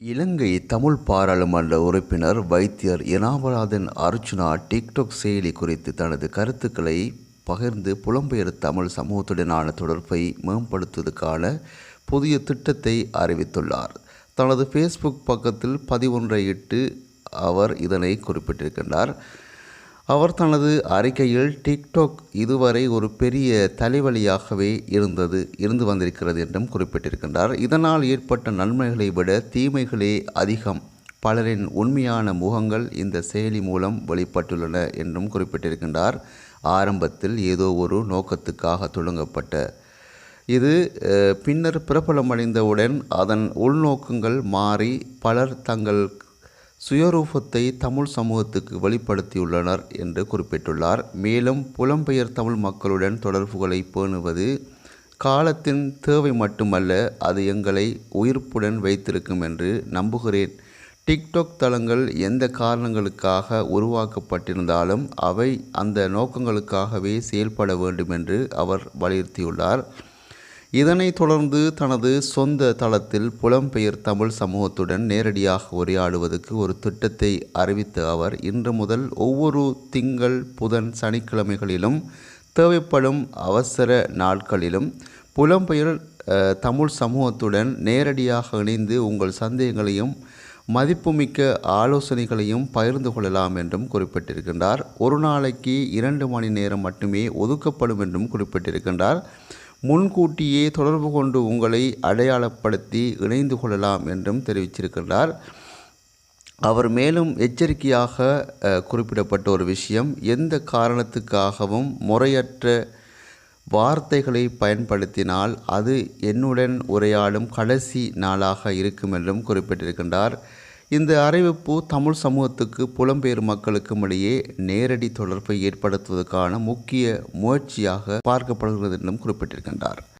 இலங்கை தமிழ் பாராளுமன்ற உறுப்பினர் வைத்தியர் இனாமராதன் அர்ச்சுனா டிக்டாக் செயலி குறித்து தனது கருத்துக்களை பகிர்ந்து புலம்பெயர் தமிழ் சமூகத்துடனான தொடர்பை மேம்படுத்துவதற்கான புதிய திட்டத்தை அறிவித்துள்ளார். தனது ஃபேஸ்புக் பக்கத்தில் பதிவொன்றை இட்டு அவர் இதனை குறிப்பிட்டிருக்கின்றார். அவர் தனது அறிக்கையில் டிக்டாக் இதுவரை ஒரு பெரிய தலைவலியாகவே இருந்தது இருந்து வந்திருக்கிறது என்றும் குறிப்பிட்டிருக்கின்றார். இதனால் ஏற்பட்ட நன்மைகளை விட தீமைகளே அதிகம். பலரின் உண்மையான முகங்கள் இந்த செயலி மூலம் வெளிப்பட்டுள்ளன என்றும் குறிப்பிட்டிருக்கின்றார். ஆரம்பத்தில் ஏதோ ஒரு நோக்கத்துக்காக தொடங்கப்பட்ட இது பின்னர் பிரபலமடைந்தவுடன் அதன் உள்நோக்கங்கள் மாறி பலர் தங்கள் சுயரூபத்தை தமிழ் சமூகத்துக்கு வெளிப்படுத்தியுள்ளனர் என்று குறிப்பிட்டுள்ளார். மேலும் புலம்பெயர் தமிழ் மக்களுடன் தொடர்புகளை பேணுவது காலத்தின் தேவை மட்டுமல்ல அது எங்களை உயிர்ப்புடன் வைத்திருக்கும் என்று நம்புகிறேன். டிக்டாக் தளங்கள் எந்த காரணங்களுக்காக உருவாக்கப்பட்டிருந்தாலும் அவை அந்த நோக்கங்களுக்காகவே செயல்பட வேண்டும் என்று அவர் வலியுறுத்தியுள்ளார். இதனைத் தொடர்ந்து தனது சொந்த தளத்தில் புலம்பெயர் தமிழ் சமூகத்துடன் நேரடியாக உரையாடுவதற்கு ஒரு திட்டத்தை அறிவித்த அவர் இன்று முதல் ஒவ்வொரு திங்கள் புதன் சனிக்கிழமைகளிலும் தேவைப்படும் அவசர நாட்களிலும் புலம்பெயர் தமிழ் சமூகத்துடன் நேரடியாக இணைந்து உங்கள் சந்தேகங்களையும் மதிப்புமிக்க ஆலோசனைகளையும் பகிர்ந்து கொள்ளலாம் என்றும் குறிப்பிட்டிருக்கின்றார். ஒரு நாளைக்கு இரண்டு மணி நேரம் மட்டுமே ஒதுக்கப்படும் என்றும் குறிப்பிட்டிருக்கின்றார். முன்கூட்டியே தொடர்பு கொண்டு உங்களை அடையாளப்படுத்தி இணைந்து கொள்ளலாம் என்றும் தெரிவிச்சிருக்கின்றார் அவர் மேலும் எச்சரிக்கையாக குறிப்பிடப்பட்ட ஒரு விஷயம் எந்த காரணத்துக்காகவும் முறையற்ற வார்த்தைகளை பயன்படுத்தினால் அது என்னுடன் உரையாடும் கடைசி நாளாக இருக்கும் என்றும் குறிப்பிட்டிருக்கின்றார். இந்த அறிவிப்பு தமிழ் சமூகத்துக்கு புலம்பெயர் மக்களுக்கும் இடையே நேரடி தொடர்பை ஏற்படுத்துவதற்கான முக்கிய முயற்சியாக பார்க்கப்படுகிறது என்றும் குறிப்பிட்டிருக்கின்றார்.